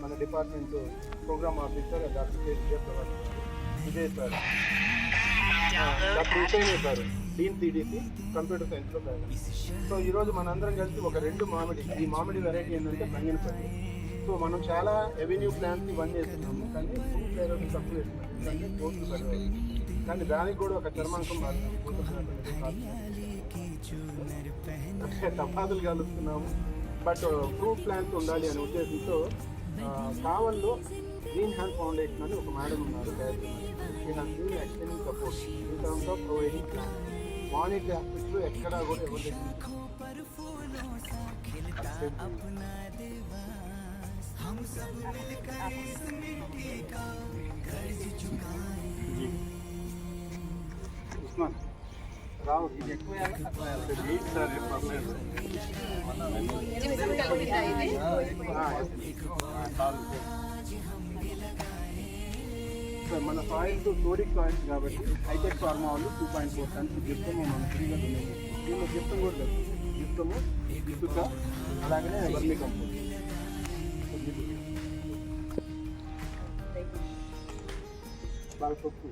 మన department program officer doctor K Vijayaprabhat Vijay sir. Doctor విజయనే sir dean TDP computer సైన్స్లో madam so ఈరోజు మనందరం కలిసి ఒక రెండు మామిడి ఈ మామిడి వెరైటీ ఏంటంటే బంగిన పండు సో మనం చాలా ఎవెన్యూ ప్లాన్స్ ఇవన్నీ వేస్తున్నాము కానీ ఫుడ్ ఫ్లేవర్ తక్కువ వేస్తున్నాం కానీ కోర్టులు కానీ దానికి కూడా ఒక చర్మాంకం బాగా తపాదులు కలుస్తున్నాము. బట్ ఫ్రూట్ ప్లాంట్స్ ఉండాలి అనే ఉద్దేశంతో కావల్లో గ్రీన్ హ్యాండ్ ఫౌండేషన్ అని ఒక మేడం ఉన్నారు. Extending support in terms of providing plant monetary ఆస్పెక్ట్లో ఎక్కడా కూడా వేయాలా, తక్కువ వేయాలా? నీట్ సార్ మన సాయిల్స్ సోడిక్ సాయిల్స్ కాబట్టి హైటెక్ ఫార్మా వాళ్ళు టూ పాయింట్ ఫోర్ టన్స్ గిఫ్టము మనం ఫ్రీగా డొనేట్ చేస్తాం దీనిలో గిఫ్టం కూడా లేదు గిఫ్టము ఇసుక అలాగనే వర్మీ కంపోస్ట్ బాగా తక్కువ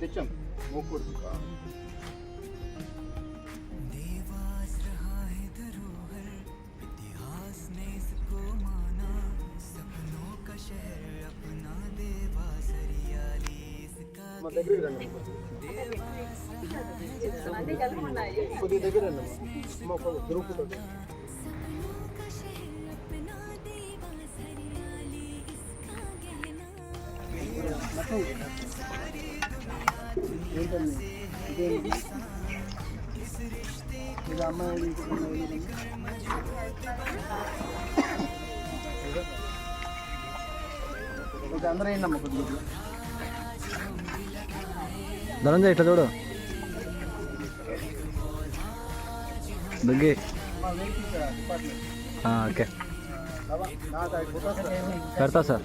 తెచ్చాం మూకూడదు మా దగ్గరికి రండి కొద్ది దగ్గర రండి మాకు దొరుకుతుంది Thank you. ఇది అమ్మాయి అందరూ ఏంటమ్మా కొద్దిగా ధనంజయ్ ఇట్లా చూడు. దగ్గి. ఓకే. పెడతా సార్.